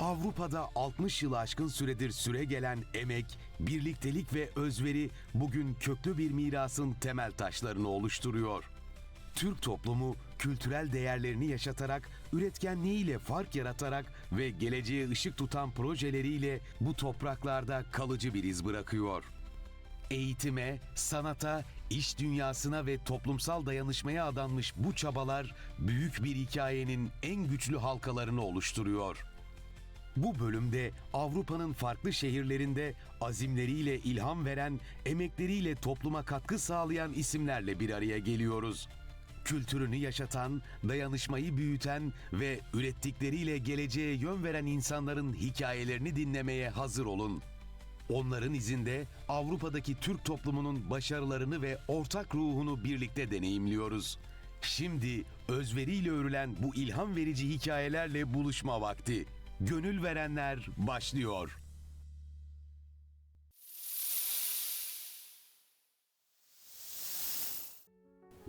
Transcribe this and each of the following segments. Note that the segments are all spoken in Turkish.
Avrupa'da 60 yılı aşkın süredir süre gelen emek, birliktelik ve özveri bugün köklü bir mirasın temel taşlarını oluşturuyor. Türk toplumu kültürel değerlerini yaşatarak, üretkenliğiyle fark yaratarak ve geleceğe ışık tutan projeleriyle bu topraklarda kalıcı bir iz bırakıyor. Eğitime, sanata, iş dünyasına ve toplumsal dayanışmaya adanmış bu çabalar büyük bir hikayenin en güçlü halkalarını oluşturuyor. Bu bölümde Avrupa'nın farklı şehirlerinde azimleriyle ilham veren, emekleriyle topluma katkı sağlayan isimlerle bir araya geliyoruz. Kültürünü yaşatan, dayanışmayı büyüten ve ürettikleriyle geleceğe yön veren insanların hikayelerini dinlemeye hazır olun. Onların izinde Avrupa'daki Türk toplumunun başarılarını ve ortak ruhunu birlikte deneyimliyoruz. Şimdi özveriyle örülen bu ilham verici hikayelerle buluşma vakti. Gönül verenler başlıyor.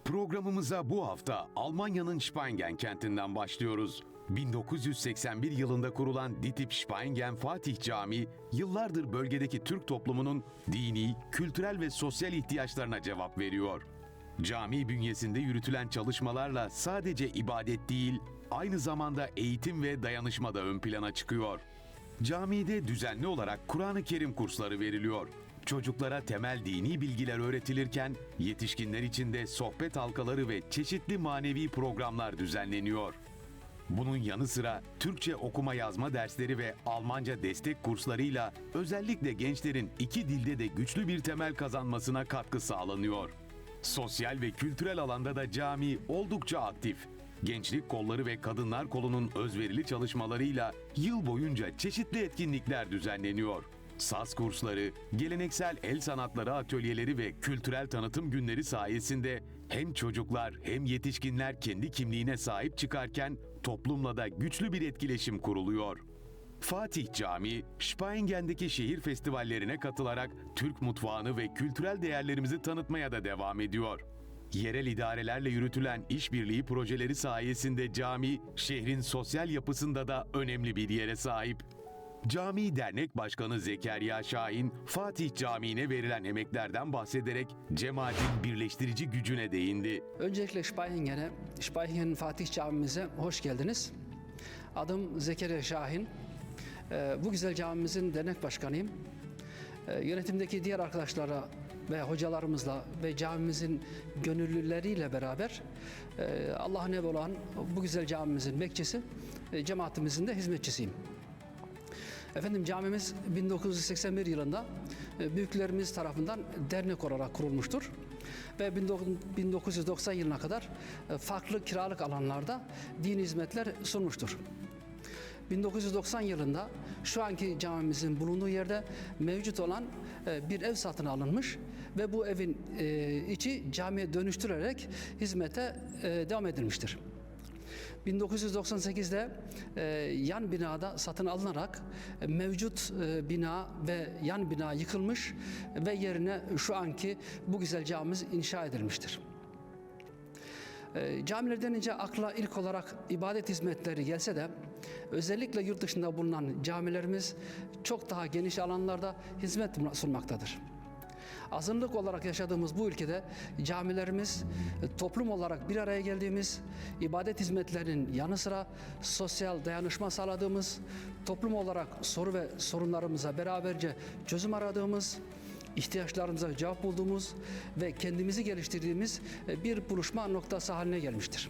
Programımıza bu hafta Almanya'nın Spangen kentinden başlıyoruz. 1981 yılında kurulan Ditip Spangen Fatih Camii, yıllardır bölgedeki Türk toplumunun dini, kültürel ve sosyal ihtiyaçlarına cevap veriyor. Cami bünyesinde yürütülen çalışmalarla sadece ibadet değil, aynı zamanda eğitim ve dayanışma da ön plana çıkıyor. Camide düzenli olarak Kur'an-ı Kerim kursları veriliyor. Çocuklara temel dini bilgiler öğretilirken yetişkinler için de sohbet halkaları ve çeşitli manevi programlar düzenleniyor. Bunun yanı sıra Türkçe okuma yazma dersleri ve Almanca destek kurslarıyla özellikle gençlerin iki dilde de güçlü bir temel kazanmasına katkı sağlanıyor. Sosyal ve kültürel alanda da cami oldukça aktif. Gençlik kolları ve kadınlar kolunun özverili çalışmalarıyla yıl boyunca çeşitli etkinlikler düzenleniyor. Saz kursları, geleneksel el sanatları atölyeleri ve kültürel tanıtım günleri sayesinde hem çocuklar hem yetişkinler kendi kimliğine sahip çıkarken toplumla da güçlü bir etkileşim kuruluyor. Fatih Camii, Spangen'deki şehir festivallerine katılarak Türk mutfağını ve kültürel değerlerimizi tanıtmaya da devam ediyor. Yerel idarelerle yürütülen işbirliği projeleri sayesinde cami, şehrin sosyal yapısında da önemli bir yere sahip. Cami Dernek Başkanı Zekeriya Şahin, Fatih Camii'ne verilen emeklerden bahsederek cemaatin birleştirici gücüne değindi. Öncelikle Spayhingen'e, Spayhingen Fatih Camimize hoş geldiniz. Adım Zekeriya Şahin. Ee, Bu güzel camimizin dernek başkanıyım. Ee, Yönetimdeki diğer arkadaşlara ve hocalarımızla ve camimizin gönüllüleriyle beraber e, Allah'ın ev olan bu güzel camimizin bekçisi, e, cemaatimizin de hizmetçisiyim. Efendim camimiz 1981 yılında e, büyüklerimiz tarafından dernek olarak kurulmuştur. Ve 1990 yılına kadar e, farklı kiralık alanlarda din hizmetler sunmuştur. 1990 yılında şu anki camimizin bulunduğu yerde mevcut olan e, bir ev satın alınmış ve bu evin içi camiye dönüştürülerek hizmete devam edilmiştir. 1998'de e, yan binada satın alınarak e, mevcut e, bina ve yan bina yıkılmış ve yerine şu anki bu güzel camimiz inşa edilmiştir. E, camiler denince akla ilk olarak ibadet hizmetleri gelse de özellikle yurt dışında bulunan camilerimiz çok daha geniş alanlarda hizmet sunmaktadır. Azınlık olarak yaşadığımız bu ülkede camilerimiz e, toplum olarak bir araya geldiğimiz, ibadet hizmetlerinin yanı sıra sosyal dayanışma sağladığımız, toplum olarak soru ve sorunlarımıza beraberce çözüm aradığımız, ihtiyaçlarımıza cevap bulduğumuz ve kendimizi geliştirdiğimiz e, bir buluşma noktası haline gelmiştir.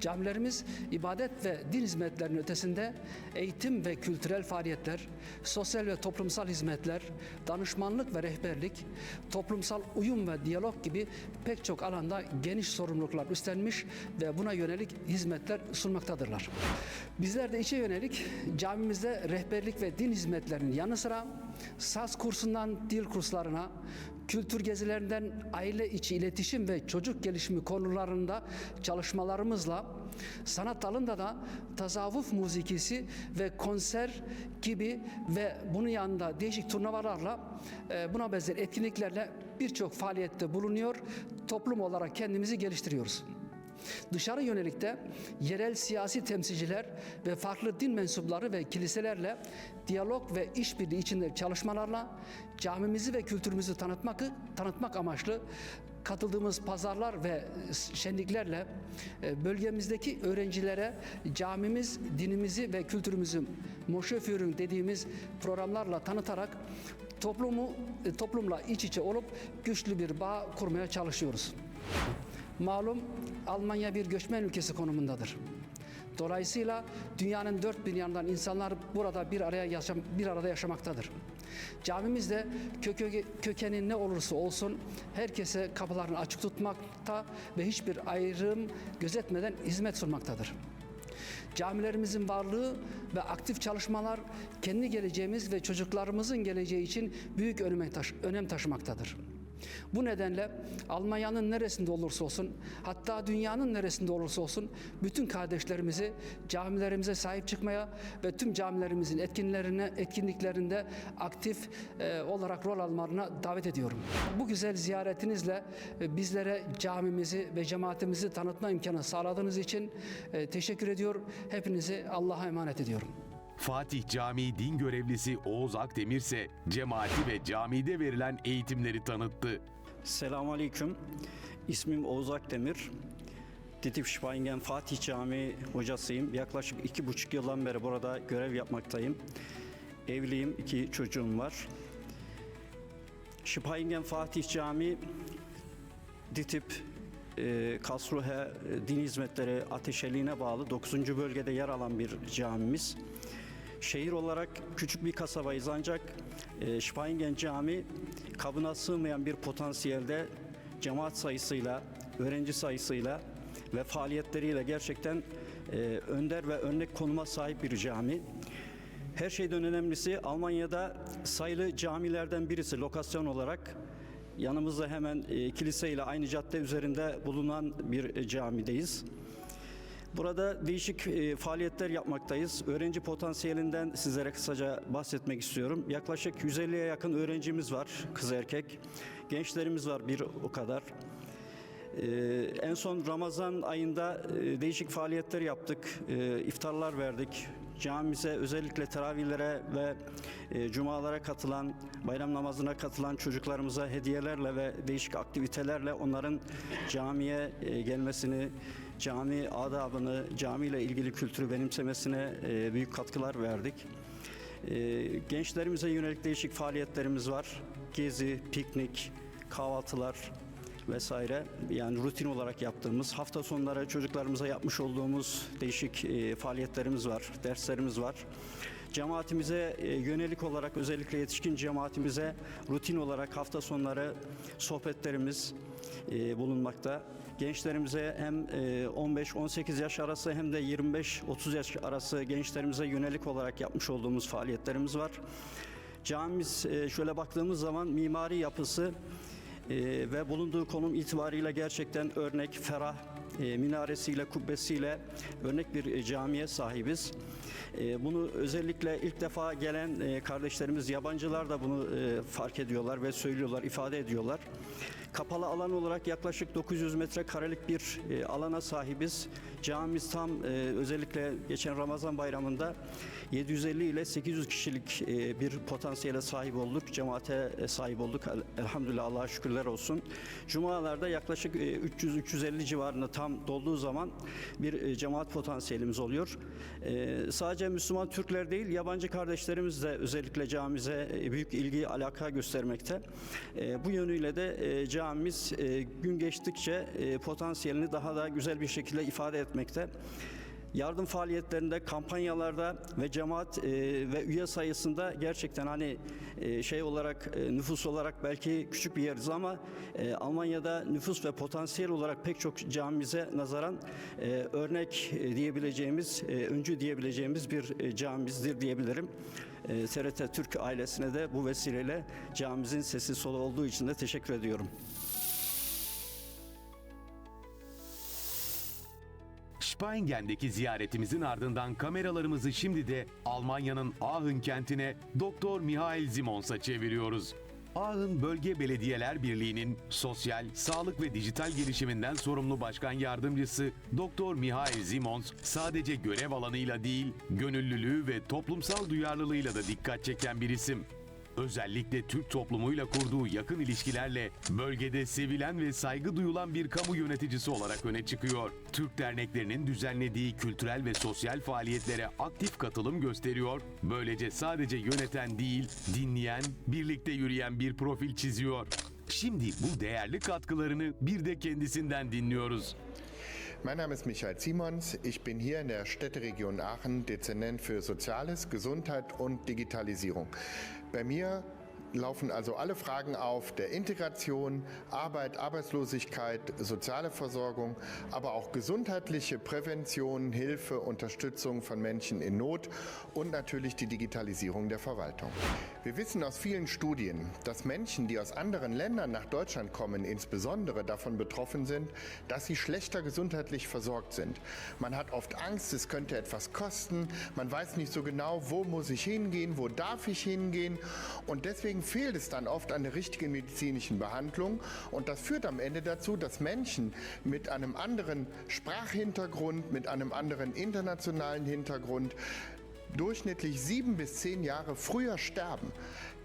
Camilerimiz ibadet ve din hizmetlerinin ötesinde eğitim ve kültürel faaliyetler, sosyal ve toplumsal hizmetler, danışmanlık ve rehberlik, toplumsal uyum ve diyalog gibi pek çok alanda geniş sorumluluklar üstlenmiş ve buna yönelik hizmetler sunmaktadırlar. Bizler de içe yönelik camimizde rehberlik ve din hizmetlerinin yanı sıra saz kursundan dil kurslarına, kültür gezilerinden aile içi iletişim ve çocuk gelişimi konularında çalışmalarımızla sanat dalında da tasavvuf müzikisi ve konser gibi ve bunun yanında değişik turnuvalarla e, buna benzer etkinliklerle birçok faaliyette bulunuyor. Toplum olarak kendimizi geliştiriyoruz. Dışarı yönelik de yerel siyasi temsilciler ve farklı din mensupları ve kiliselerle diyalog ve işbirliği içinde çalışmalarla camimizi ve kültürümüzü tanıtmak, tanıtmak amaçlı katıldığımız pazarlar ve şenliklerle e, bölgemizdeki öğrencilere camimiz, dinimizi ve kültürümüzü Moşeführün dediğimiz programlarla tanıtarak toplumu e, toplumla iç içe olup güçlü bir bağ kurmaya çalışıyoruz. Malum Almanya bir göçmen ülkesi konumundadır. Dolayısıyla dünyanın dört bir yanından insanlar burada bir araya yaşam, bir arada yaşamaktadır. Camimiz de köke, kökeni ne olursa olsun herkese kapılarını açık tutmakta ve hiçbir ayrım gözetmeden hizmet sunmaktadır. Camilerimizin varlığı ve aktif çalışmalar kendi geleceğimiz ve çocuklarımızın geleceği için büyük önem taşımaktadır. Bu nedenle Almanya'nın neresinde olursa olsun, hatta dünyanın neresinde olursa olsun bütün kardeşlerimizi camilerimize sahip çıkmaya ve tüm camilerimizin etkinlerine, etkinliklerinde aktif e, olarak rol almalarına davet ediyorum. Bu güzel ziyaretinizle e, bizlere camimizi ve cemaatimizi tanıtma imkanı sağladığınız için e, teşekkür ediyor. Hepinizi Allah'a emanet ediyorum. Fatih Camii din görevlisi Oğuz Akdemir ise cemaati ve camide verilen eğitimleri tanıttı. Selamun Aleyküm. İsmim Oğuz Akdemir. Ditip Şipayingen Fatih Camii hocasıyım. Yaklaşık iki buçuk yıldan beri burada görev yapmaktayım. Evliyim, iki çocuğum var. Şipayingen Fatih Camii Ditip e, Kasruhe Din Hizmetleri Ateşeliğine bağlı 9. bölgede yer alan bir camimiz. Şehir olarak küçük bir kasabayız ancak e, Şipayingen Camii kabına sığmayan bir potansiyelde cemaat sayısıyla, öğrenci sayısıyla ve faaliyetleriyle gerçekten e, önder ve örnek konuma sahip bir cami. Her şeyden önemlisi Almanya'da sayılı camilerden birisi lokasyon olarak yanımızda hemen e, kilise ile aynı cadde üzerinde bulunan bir e, camideyiz. Burada değişik e, faaliyetler yapmaktayız. Öğrenci potansiyelinden sizlere kısaca bahsetmek istiyorum. Yaklaşık 150'ye yakın öğrencimiz var, kız erkek. Gençlerimiz var bir o kadar. Ee, en son Ramazan ayında e, değişik faaliyetler yaptık. Ee, iftarlar verdik. Camimize özellikle teravihlere ve e, cumalara katılan, bayram namazına katılan çocuklarımıza hediyelerle ve değişik aktivitelerle onların camiye e, gelmesini, cami adabını, camiyle ilgili kültürü benimsemesine e, büyük katkılar verdik. E, gençlerimize yönelik değişik faaliyetlerimiz var. Gezi, piknik, kahvaltılar, vesaire yani rutin olarak yaptığımız hafta sonları çocuklarımıza yapmış olduğumuz değişik e, faaliyetlerimiz var, derslerimiz var. Cemaatimize yönelik olarak özellikle yetişkin cemaatimize rutin olarak hafta sonları sohbetlerimiz bulunmakta. Gençlerimize hem e, 15-18 yaş arası hem de 25-30 yaş arası gençlerimize yönelik olarak yapmış olduğumuz faaliyetlerimiz var. Camimiz e, şöyle baktığımız zaman mimari yapısı e, ve bulunduğu konum itibariyle gerçekten örnek, ferah, e, minaresiyle, kubbesiyle örnek bir e, camiye sahibiz. E, bunu özellikle ilk defa gelen e, kardeşlerimiz, yabancılar da bunu e, fark ediyorlar ve söylüyorlar, ifade ediyorlar. Kapalı alan olarak yaklaşık 900 metrekarelik bir e, alana sahibiz. Camimiz tam özellikle geçen Ramazan bayramında 750 ile 800 kişilik bir potansiyele sahip olduk. Cemaate sahip olduk. El- Elhamdülillah Allah'a şükürler olsun. Cumalarda yaklaşık e, 300-350 civarında tam dolduğu zaman bir cemaat potansiyelimiz oluyor. E, sadece Müslüman Türkler değil, yabancı kardeşlerimiz de özellikle camimize e, büyük ilgi, alaka göstermekte. E, bu yönüyle de e, camimiz gün geçtikçe potansiyelini daha da güzel bir şekilde ifade etmekte. Yardım faaliyetlerinde, kampanyalarda ve cemaat e, ve üye sayısında gerçekten hani e, şey olarak e, nüfus olarak belki küçük bir yeriz ama e, Almanya'da nüfus ve potansiyel olarak pek çok camimize nazaran e, örnek e, diyebileceğimiz, e, öncü diyebileceğimiz bir e, camimizdir diyebilirim. E, TRT Türk ailesine de bu vesileyle camimizin sesi solu olduğu için de teşekkür ediyorum. Spangen'deki ziyaretimizin ardından kameralarımızı şimdi de Almanya'nın Aachen kentine Doktor Mihail Simons'a çeviriyoruz. Aachen Bölge Belediyeler Birliği'nin sosyal, sağlık ve dijital gelişiminden sorumlu başkan yardımcısı Doktor Mihail Simons sadece görev alanıyla değil, gönüllülüğü ve toplumsal duyarlılığıyla da dikkat çeken bir isim. Özellikle Türk toplumuyla kurduğu yakın ilişkilerle bölgede sevilen ve saygı duyulan bir kamu yöneticisi olarak öne çıkıyor. Türk derneklerinin düzenlediği kültürel ve sosyal faaliyetlere aktif katılım gösteriyor. Böylece sadece yöneten değil, dinleyen, birlikte yürüyen bir profil çiziyor. Şimdi bu değerli katkılarını bir de kendisinden dinliyoruz. Mein Name ist Michael Simons. Ich bin hier in der Städteregion Aachen Dezernent für Soziales, Gesundheit und Digitalisierung. Bei mir laufen also alle Fragen auf der Integration, Arbeit, Arbeitslosigkeit, soziale Versorgung, aber auch gesundheitliche Prävention, Hilfe, Unterstützung von Menschen in Not und natürlich die Digitalisierung der Verwaltung. Wir wissen aus vielen Studien, dass Menschen, die aus anderen Ländern nach Deutschland kommen, insbesondere davon betroffen sind, dass sie schlechter gesundheitlich versorgt sind. Man hat oft Angst, es könnte etwas kosten, man weiß nicht so genau, wo muss ich hingehen, wo darf ich hingehen. Und deswegen fehlt es dann oft an der richtigen medizinischen Behandlung. Und das führt am Ende dazu, dass Menschen mit einem anderen Sprachhintergrund, mit einem anderen internationalen Hintergrund durchschnittlich sieben bis zehn Jahre früher sterben.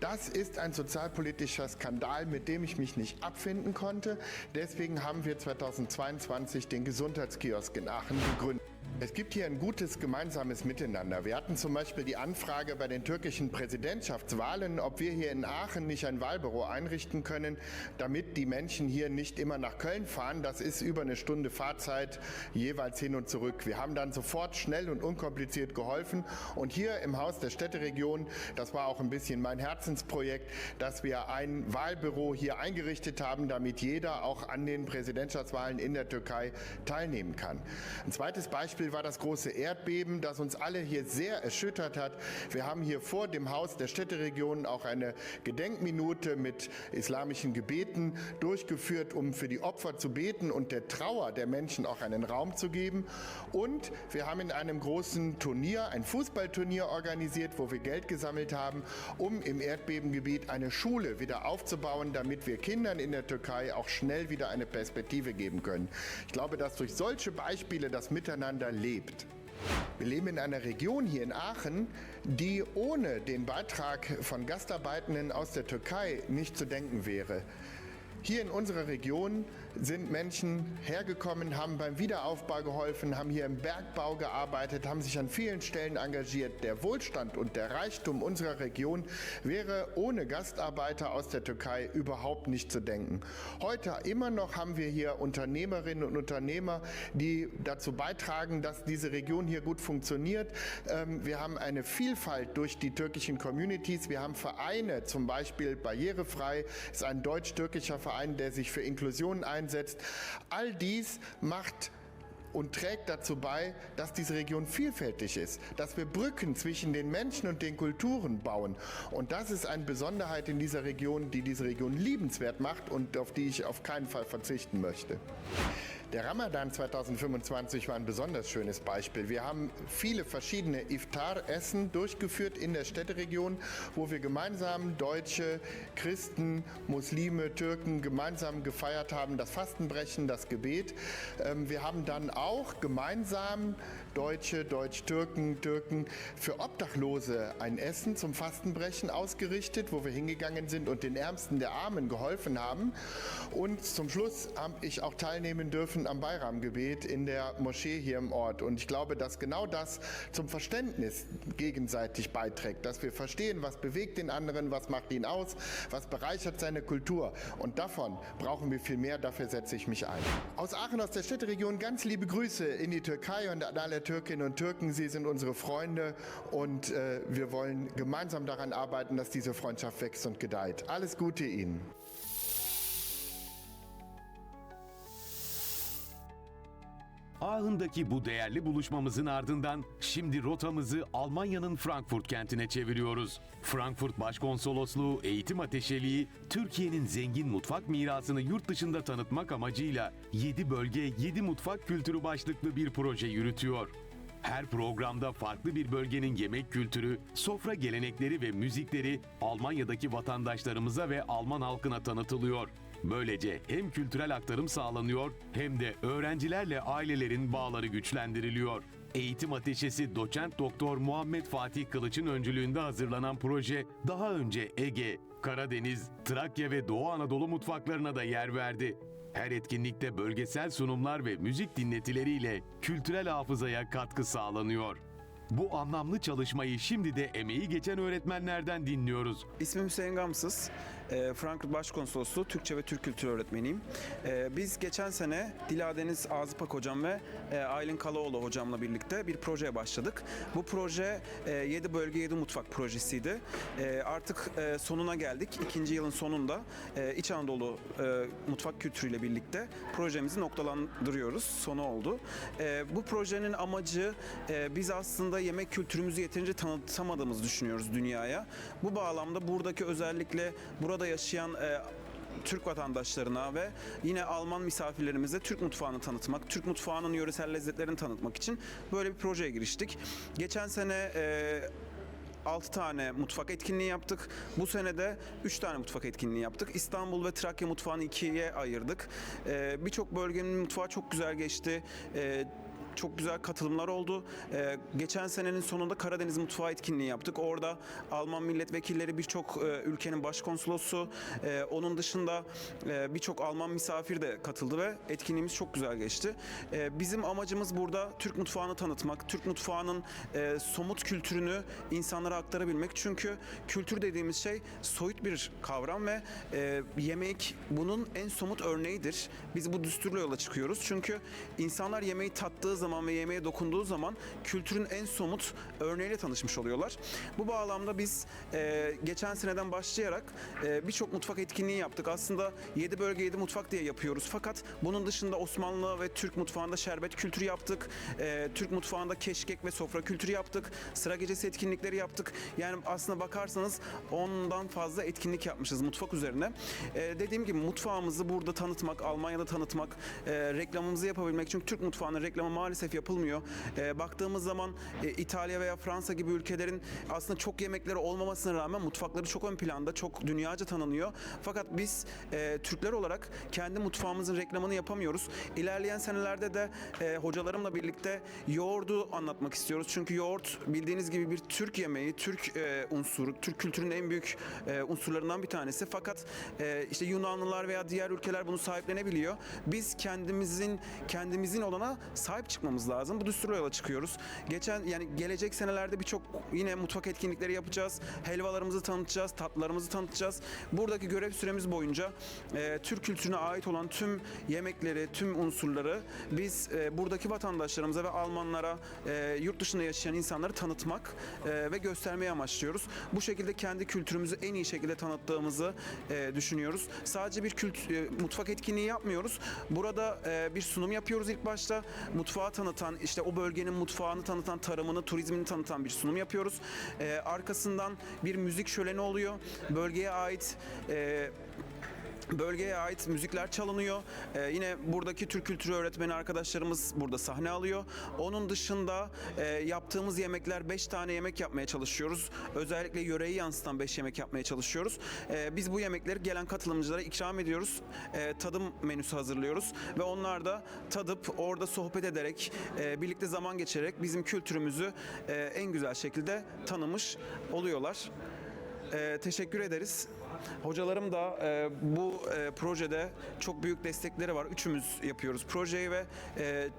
Das ist ein sozialpolitischer Skandal, mit dem ich mich nicht abfinden konnte. Deswegen haben wir 2022 den Gesundheitskiosk in Aachen gegründet. Es gibt hier ein gutes gemeinsames Miteinander. Wir hatten zum Beispiel die Anfrage bei den türkischen Präsidentschaftswahlen, ob wir hier in Aachen nicht ein Wahlbüro einrichten können, damit die Menschen hier nicht immer nach Köln fahren. Das ist über eine Stunde Fahrzeit jeweils hin und zurück. Wir haben dann sofort schnell und unkompliziert geholfen. Und hier im Haus der Städteregion, das war auch ein bisschen mein Herzensprojekt, dass wir ein Wahlbüro hier eingerichtet haben, damit jeder auch an den Präsidentschaftswahlen in der Türkei teilnehmen kann. Ein zweites Beispiel war das große Erdbeben, das uns alle hier sehr erschüttert hat. Wir haben hier vor dem Haus der Städteregion auch eine Gedenkminute mit islamischen Gebeten durchgeführt, um für die Opfer zu beten und der Trauer der Menschen auch einen Raum zu geben. Und wir haben in einem großen Turnier, ein Fußballturnier organisiert, wo wir Geld gesammelt haben, um im Erdbebengebiet eine Schule wieder aufzubauen, damit wir Kindern in der Türkei auch schnell wieder eine Perspektive geben können. Ich glaube, dass durch solche Beispiele das Miteinander lebt. Wir leben in einer Region hier in Aachen, die ohne den Beitrag von Gastarbeitenden aus der Türkei nicht zu denken wäre. Hier in unserer Region sind Menschen hergekommen, haben beim Wiederaufbau geholfen, haben hier im Bergbau gearbeitet, haben sich an vielen Stellen engagiert. Der Wohlstand und der Reichtum unserer Region wäre ohne Gastarbeiter aus der Türkei überhaupt nicht zu denken. Heute immer noch haben wir hier Unternehmerinnen und Unternehmer, die dazu beitragen, dass diese Region hier gut funktioniert. Ähm, Wir haben eine Vielfalt durch die türkischen Communities. Wir haben Vereine, zum Beispiel Barrierefrei ist ein deutsch-türkischer Verein, der sich für Inklusion einsetzt. All dies macht und trägt dazu bei, dass diese Region vielfältig ist, dass wir Brücken zwischen den Menschen und den Kulturen bauen. Und das ist eine Besonderheit in dieser Region, die diese Region liebenswert macht und auf die ich auf keinen Fall verzichten möchte. Der Ramadan 2025 war ein besonders schönes Beispiel. Wir haben viele verschiedene Iftar-Essen durchgeführt in der Städteregion, wo wir gemeinsam Deutsche, Christen, Muslime, Türken gemeinsam gefeiert haben, das Fastenbrechen, das Gebet. Ähm, Wir haben dann auch gemeinsam Deutsche, Deutsch-Türken, Türken für Obdachlose ein Essen zum Fastenbrechen ausgerichtet, wo wir hingegangen sind und den Ärmsten der Armen geholfen haben. Und zum Schluss habe ich auch teilnehmen dürfen am Bayram-Gebet in der Moschee hier im Ort. Und ich glaube, dass genau das zum Verständnis gegenseitig beiträgt, dass wir verstehen, was bewegt den anderen, was macht ihn aus, was bereichert seine Kultur. Und davon brauchen wir viel mehr, dafür setze ich mich ein. Aus Aachen, aus der Städteregion, ganz liebe Grüße in die Türkei und an alle Türkinnen und Türken. Sie sind unsere Freunde und äh, wir wollen gemeinsam daran arbeiten, dass diese Freundschaft wächst und gedeiht. Alles Gute Ihnen. Ahın'daki bu değerli buluşmamızın ardından şimdi rotamızı Almanya'nın Frankfurt kentine çeviriyoruz. Frankfurt Başkonsolosluğu Eğitim Ateşeliği, Türkiye'nin zengin mutfak mirasını yurt dışında tanıtmak amacıyla 7 bölge 7 mutfak kültürü başlıklı bir proje yürütüyor. Her programda farklı bir bölgenin yemek kültürü, sofra gelenekleri ve müzikleri Almanya'daki vatandaşlarımıza ve Alman halkına tanıtılıyor. Böylece hem kültürel aktarım sağlanıyor hem de öğrencilerle ailelerin bağları güçlendiriliyor. Eğitim Ateşesi Doçent Doktor Muhammed Fatih Kılıç'ın öncülüğünde hazırlanan proje daha önce Ege, Karadeniz, Trakya ve Doğu Anadolu mutfaklarına da yer verdi. Her etkinlikte bölgesel sunumlar ve müzik dinletileriyle kültürel hafızaya katkı sağlanıyor. Bu anlamlı çalışmayı şimdi de emeği geçen öğretmenlerden dinliyoruz. İsmim Hüseyin Gamsız. Ee, Frankfurt Başkonsolosluğu Türkçe ve Türk Kültürü öğretmeniyim. Ee, Biz geçen sene Diladeniz Azıpak hocam ve e, Aylin Kalaoğlu hocamla birlikte bir projeye başladık. Bu proje 7 bölge 7 mutfak projesiydi. Ee, Artık e, sonuna geldik. İkinci yılın sonunda e, İç Anadolu e, mutfak kültürüyle birlikte projemizi noktalandırıyoruz. Sonu oldu. Bu projenin amacı e, biz aslında yemek kültürümüzü yeterince tanıtamadığımızı düşünüyoruz dünyaya. Bu bağlamda buradaki özellikle burada yaşayan e, Türk vatandaşlarına ve yine Alman misafirlerimize Türk mutfağını tanıtmak, Türk mutfağının yöresel lezzetlerini tanıtmak için böyle bir projeye giriştik. Geçen sene e, 6 tane mutfak etkinliği yaptık. Bu sene de 3 tane mutfak etkinliği yaptık. İstanbul ve Trakya mutfağını ikiye ayırdık. Ee, Birçok bölgenin mutfağı çok güzel geçti. Ee, çok güzel katılımlar oldu. Ee, geçen senenin sonunda Karadeniz Mutfağı etkinliği yaptık. Orada Alman milletvekilleri birçok e, ülkenin başkonsolosu, e, onun dışında e, birçok Alman misafir de katıldı ve etkinliğimiz çok güzel geçti. E, bizim amacımız burada Türk mutfağını tanıtmak, Türk mutfağının e, somut kültürünü insanlara aktarabilmek. Çünkü kültür dediğimiz şey soyut bir kavram ve e, yemek bunun en somut örneğidir. Biz bu düsturla yola çıkıyoruz. Çünkü insanlar yemeği tattığı zaman ve yemeğe dokunduğu zaman kültürün en somut örneğiyle tanışmış oluyorlar. Bu bağlamda biz e, geçen seneden başlayarak e, birçok mutfak etkinliği yaptık. Aslında 7 bölge 7 mutfak diye yapıyoruz. Fakat bunun dışında Osmanlı ve Türk mutfağında şerbet kültürü yaptık. E, Türk mutfağında keşkek ve sofra kültürü yaptık. Sıra gecesi etkinlikleri yaptık. Yani aslında bakarsanız ondan fazla etkinlik yapmışız mutfak üzerine. E, dediğim gibi mutfağımızı burada tanıtmak, Almanya'da tanıtmak, e, reklamımızı yapabilmek. Çünkü Türk mutfağının reklamı maalesef yapılmıyor. E, baktığımız zaman e, İtalya veya Fransa gibi ülkelerin aslında çok yemekleri olmamasına rağmen mutfakları çok ön planda, çok dünyaca tanınıyor. Fakat biz e, Türkler olarak kendi mutfağımızın reklamını yapamıyoruz. İlerleyen senelerde de e, hocalarımla birlikte yoğurdu anlatmak istiyoruz. Çünkü yoğurt bildiğiniz gibi bir Türk yemeği, Türk e, unsuru, Türk kültürünün en büyük e, unsurlarından bir tanesi. Fakat e, işte Yunanlılar veya diğer ülkeler bunu sahiplenebiliyor. Biz kendimizin kendimizin olana sahip çıkmamız lazım. Bu düsturla yola çıkıyoruz. Geçen yani gelecek senelerde birçok yine mutfak etkinlikleri yapacağız. Helvalarımızı tanıtacağız, tatlılarımızı tanıtacağız. Buradaki görev süremiz boyunca e, Türk kültürüne ait olan tüm yemekleri, tüm unsurları biz e, buradaki vatandaşlarımıza ve Almanlara, e, yurt dışında yaşayan insanları tanıtmak e, ve göstermeyi amaçlıyoruz. Bu şekilde kendi kültürümüzü en iyi şekilde tanıttığımızı e, düşünüyoruz. Sadece bir kült, e, mutfak etkinliği yapmıyoruz. Burada e, bir sunum yapıyoruz ilk başta. Tanıtan, işte o bölgenin mutfağını tanıtan, tarımını, turizmini tanıtan bir sunum yapıyoruz. E, arkasından bir müzik şöleni oluyor. Bölgeye ait e, Bölgeye ait müzikler çalınıyor. Ee, yine buradaki Türk kültürü öğretmeni arkadaşlarımız burada sahne alıyor. Onun dışında e, yaptığımız yemekler 5 tane yemek yapmaya çalışıyoruz. Özellikle yöreyi yansıtan 5 yemek yapmaya çalışıyoruz. Ee, biz bu yemekleri gelen katılımcılara ikram ediyoruz. Ee, tadım menüsü hazırlıyoruz ve onlar da tadıp orada sohbet ederek, e, birlikte zaman geçirerek bizim kültürümüzü e, en güzel şekilde tanımış oluyorlar. Ee, teşekkür ederiz. Hocalarım da e, bu e, projede çok büyük destekleri var. Üçümüz yapıyoruz projeyi ve e,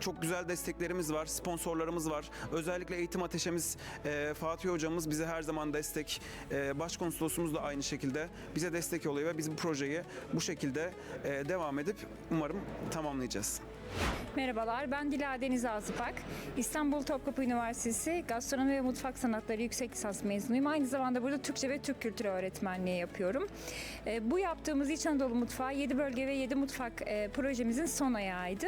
çok güzel desteklerimiz var, sponsorlarımız var. Özellikle eğitim ateşemiz e, Fatih hocamız bize her zaman destek. E, Başkonsolosumuz da aynı şekilde bize destek oluyor ve biz bu projeyi bu şekilde e, devam edip umarım tamamlayacağız. Merhabalar, ben Dila Deniz Azıpak. İstanbul Topkapı Üniversitesi Gastronomi ve Mutfak Sanatları Yüksek Lisans mezunuyum. Aynı zamanda burada Türkçe ve Türk Kültürü öğretmenliği yapıyorum. E, bu yaptığımız İç Anadolu Mutfağı 7 bölge ve 7 mutfak e, projemizin son ayağıydı.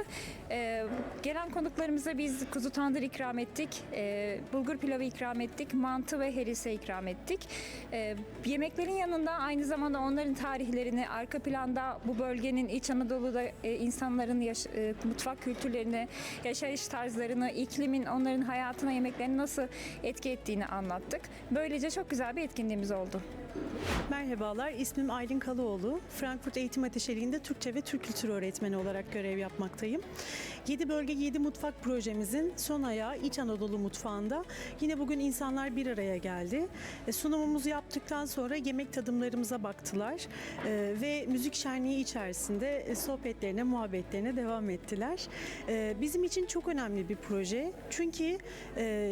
E, gelen konuklarımıza biz kuzu tandır ikram ettik, e, bulgur pilavı ikram ettik, mantı ve herise ikram ettik. E, yemeklerin yanında aynı zamanda onların tarihlerini, arka planda bu bölgenin İç Anadolu'da e, insanların yaş- e, mutfak kültürlerini, yaşayış tarzlarını, iklimin onların hayatına, yemeklerini nasıl etki ettiğini anlattık. Böylece çok güzel bir etkinliğimiz oldu. Merhabalar, ismim Aylin Kalıoğlu. Frankfurt Eğitim Ateşeliği'nde Türkçe ve Türk Kültürü öğretmeni olarak görev yapmaktayım. 7 bölge 7 mutfak projemizin son ayağı İç Anadolu mutfağında. Yine bugün insanlar bir araya geldi. E, Sunumumuzu yaptıktan sonra yemek tadımlarımıza baktılar E, ve müzik şenliği içerisinde e, sohbetlerine, muhabbetlerine devam ettiler. Bizim için çok önemli bir proje. Çünkü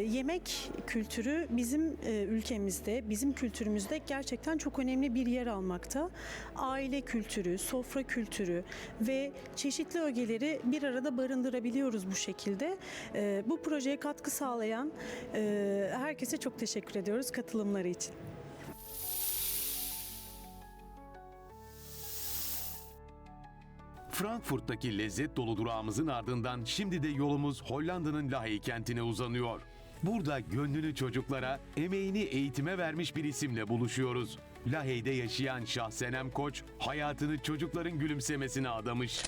yemek kültürü bizim ülkemizde, bizim kültürümüzde gerçekten çok önemli bir yer almakta. Aile kültürü, sofra kültürü ve çeşitli ögeleri bir arada barındırabiliyoruz bu şekilde. E, bu projeye katkı sağlayan e, herkese çok teşekkür ediyoruz katılımları için. Frankfurt'taki lezzet dolu durağımızın ardından şimdi de yolumuz Hollanda'nın Lahey kentine uzanıyor. Burada gönlünü çocuklara, emeğini eğitime vermiş bir isimle buluşuyoruz. Lahey'de yaşayan Şahsenem Koç hayatını çocukların gülümsemesine adamış.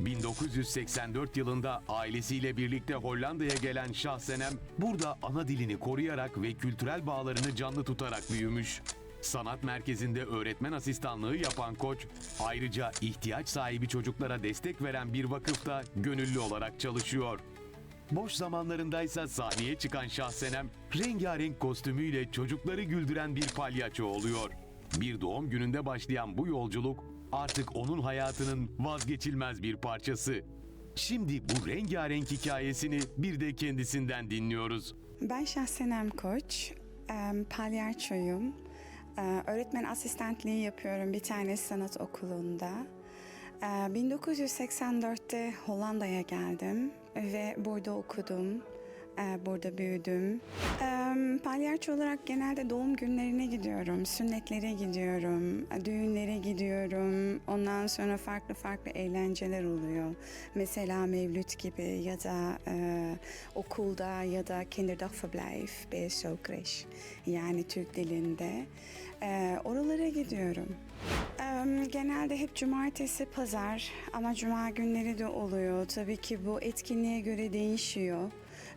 1984 yılında ailesiyle birlikte Hollanda'ya gelen Şahsenem burada ana dilini koruyarak ve kültürel bağlarını canlı tutarak büyümüş. Sanat merkezinde öğretmen asistanlığı yapan koç, ayrıca ihtiyaç sahibi çocuklara destek veren bir vakıfta gönüllü olarak çalışıyor. Boş zamanlarındaysa sahneye çıkan Şahsenem, rengarenk kostümüyle çocukları güldüren bir palyaço oluyor. Bir doğum gününde başlayan bu yolculuk artık onun hayatının vazgeçilmez bir parçası. Şimdi bu rengarenk hikayesini bir de kendisinden dinliyoruz. Ben Şahsenem Koç, palyaçoyum. Ee, Öğretmen asistantliği yapıyorum bir tane sanat okulunda. Ee, 1984'te Hollanda'ya geldim ve burada okudum. Ee, Burada büyüdüm. Palyaço olarak genelde doğum günlerine gidiyorum, sünnetlere gidiyorum, düğünlere gidiyorum. Ondan sonra farklı farklı eğlenceler oluyor. Mesela Mevlüt gibi ya da e, okulda ya da Kinderdagverblijf, BSO Kreş yani Türk dilinde. E, oralara gidiyorum. Genelde hep cumartesi, pazar ama cuma günleri de oluyor. Tabii ki bu etkinliğe göre değişiyor.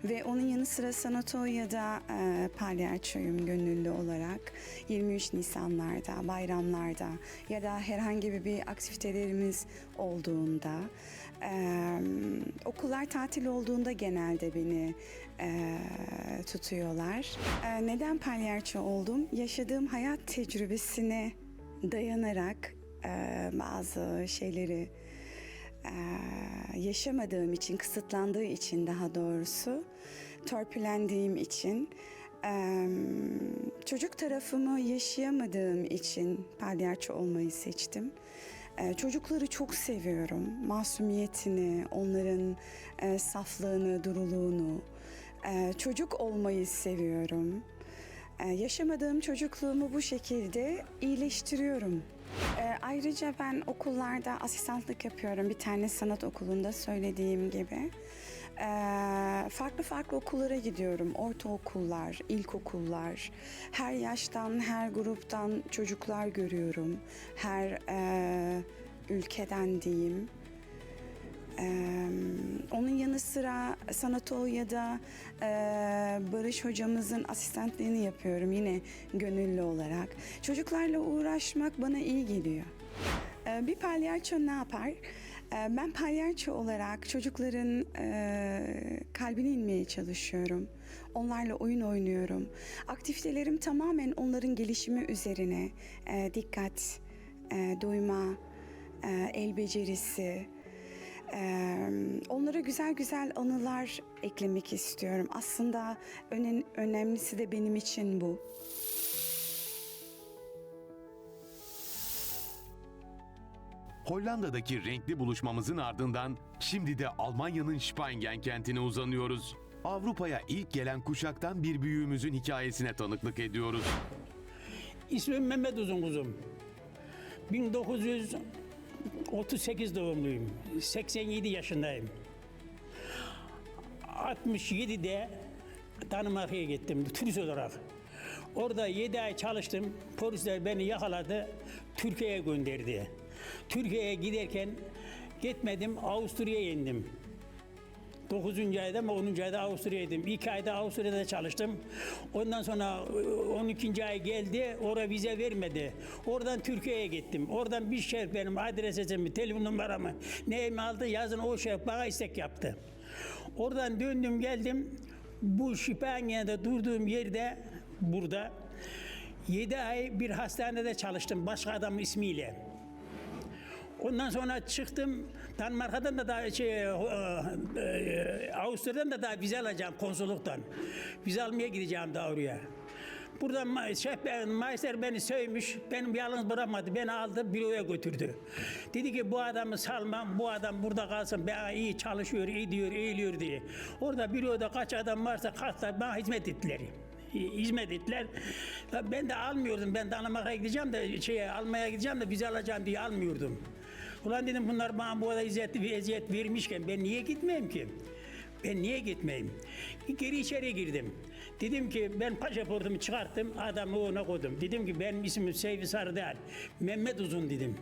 Ve onun yanı sıra Sanatorya'da e, palyaçoyum gönüllü olarak 23 Nisanlarda, bayramlarda ya da herhangi bir aktivitelerimiz olduğunda e, okullar tatil olduğunda genelde beni e, tutuyorlar. E, neden palyaço oldum? Yaşadığım hayat tecrübesine dayanarak e, bazı şeyleri yaşamadığım için, kısıtlandığı için daha doğrusu, törpülendiğim için, çocuk tarafımı yaşayamadığım için palyaço olmayı seçtim. Çocukları çok seviyorum. Masumiyetini, onların saflığını, duruluğunu, çocuk olmayı seviyorum. Yaşamadığım çocukluğumu bu şekilde iyileştiriyorum. Ee, ayrıca ben okullarda asistanlık yapıyorum. Bir tane sanat okulunda söylediğim gibi. Ee, farklı farklı okullara gidiyorum. Ortaokullar, ilkokullar. Her yaştan, her gruptan çocuklar görüyorum. Her e, ülkeden diyeyim. Ee, onun yanı sıra Sanatorya'da e, Barış hocamızın asistantlığını yapıyorum yine gönüllü olarak. Çocuklarla uğraşmak bana iyi geliyor. Ee, bir palyaço ne yapar? Ee, ben palyaço olarak çocukların e, kalbine inmeye çalışıyorum. Onlarla oyun oynuyorum. Aktivitelerim tamamen onların gelişimi üzerine. e, dikkat, e, duyma, e, el becerisi, ee, onlara güzel güzel anılar eklemek istiyorum. Aslında önen, önemlisi de benim için bu. Hollanda'daki renkli buluşmamızın ardından şimdi de Almanya'nın Spangen kentine uzanıyoruz. Avrupa'ya ilk gelen kuşaktan bir büyüğümüzün hikayesine tanıklık ediyoruz. İsmim Mehmet Uzun kuzum. 1900 38 doğumluyum. 87 yaşındayım. 67'de Danimarka'ya gittim turist olarak. Orada 7 ay çalıştım. Polisler beni yakaladı. Türkiye'ye gönderdi. Türkiye'ye giderken gitmedim. Avusturya'ya indim. 9. ayda mı 10. ayda Avusturya'ydım. 2 ayda Avusturya'da çalıştım. Ondan sonra e, 12. ay geldi. Oraya vize vermedi. Oradan Türkiye'ye gittim. Oradan bir şef benim adresimi, telefon numaramı neyimi aldı yazın o şef bana istek yaptı. Oradan döndüm geldim. Bu Şipanye'de durduğum yerde burada 7 ay bir hastanede çalıştım başka adam ismiyle. Ondan sonra çıktım Danimarka'dan da daha şey, e, e, Avusturya'dan da daha vize alacağım konsoluktan. Vize almaya gideceğim daha oraya. Burada şef Meister beni sövmüş, beni yalnız bırakmadı, beni aldı büroya götürdü. Dedi ki bu adamı salmam, bu adam burada kalsın, ben iyi çalışıyor, iyi diyor, eğiliyor diye. Orada büroda kaç adam varsa kalktılar, bana hizmet ettiler hizmet ettiler. Ben de almıyordum. Ben Danimarka'ya gideceğim de şeye almaya gideceğim de vize alacağım diye almıyordum. Ulan dedim bunlar bana bu kadar eziyet, vermişken ben niye gitmeyeyim ki? Ben niye gitmeyeyim? Geri içeri girdim. Dedim ki ben pasaportumu çıkarttım, adamı ona koydum. Dedim ki benim ismim Seyfi Sarı Mehmet Uzun dedim.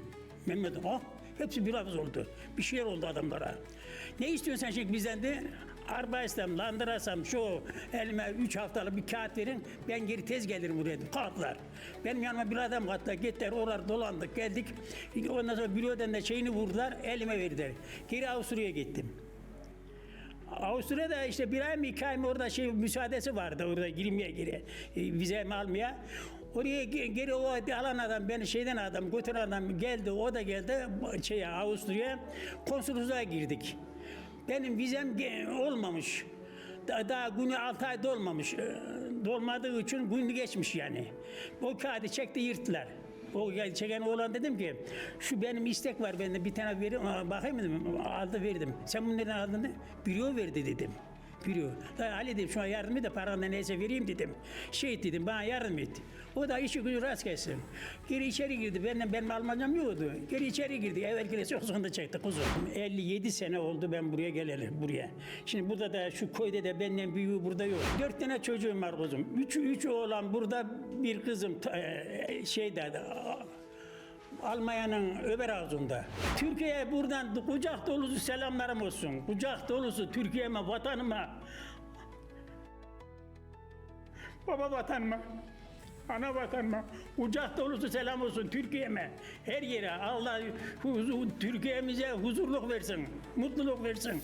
Mehmet, oh, hepsi bir oldu. Bir şeyler oldu adamlara. Ne istiyorsun sen şimdi bizden de? Arba istem, landırasam şu elime üç haftalık bir kağıt verin. Ben geri tez gelirim buraya. Kalktılar. Benim yanıma bir adam kattı. Gittiler oralar dolandık geldik. Ondan sonra bürodan da şeyini vurdular. Elime verdiler. Geri Avusturya'ya gittim. Avusturya'da işte bir ay mı iki ay mı orada şey müsaadesi vardı orada girmeye geri e, vizemi almaya. Oraya ge- geri o alan adam beni şeyden adam götüren adam geldi o da geldi şeye Avusturya'ya konsolosluğa girdik. Benim vizem olmamış. Da- Daha günü 6 ay dolmamış. Ee, Dolmadığı için günü geçmiş yani. O kağıdı çekti yırttılar. O çeken oğlan dedim ki şu benim istek var bende bir tane Aa, bakayım dedim aldı verdim. Sen bunu nereden aldın? Büro verdi dedim. Büro. Da Ali dedim şuna yardım et de paranı neyse vereyim dedim. Şey dedim bana yardım et. O da işi gücü rast gelsin. Geri içeri girdi. Benim, benim Almancam yoktu. Geri içeri girdi. Evvelkine çok sonunda çekti kuzum. 57 sene oldu ben buraya geleli buraya. Şimdi burada da şu köyde de benden büyüğü burada yok. Dört tane çocuğum var kuzum. Üç, üç oğlan burada bir kızım e, şeyde Almanya'nın öber ağzında. Türkiye'ye buradan kucak dolusu selamlarım olsun. Kucak dolusu Türkiye'me, vatanıma. Baba vatanıma. Ana vatanıma. Kucak dolusu selam olsun Türkiye'me. Her yere Allah huzur, Türkiye'mize huzurluk versin. Mutluluk versin.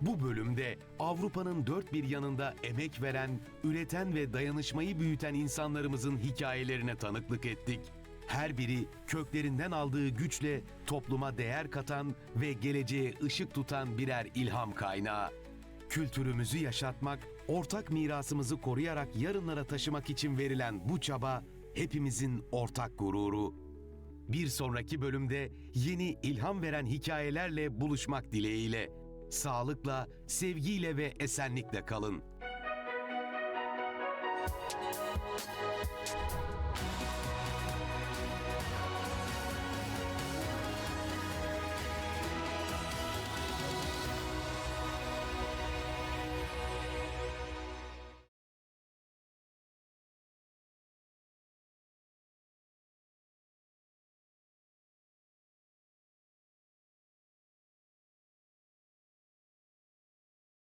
Bu bölümde Avrupa'nın dört bir yanında emek veren, üreten ve dayanışmayı büyüten insanlarımızın hikayelerine tanıklık ettik. Her biri köklerinden aldığı güçle topluma değer katan ve geleceğe ışık tutan birer ilham kaynağı. Kültürümüzü yaşatmak, ortak mirasımızı koruyarak yarınlara taşımak için verilen bu çaba hepimizin ortak gururu. Bir sonraki bölümde yeni ilham veren hikayelerle buluşmak dileğiyle. Sağlıkla, sevgiyle ve esenlikle kalın.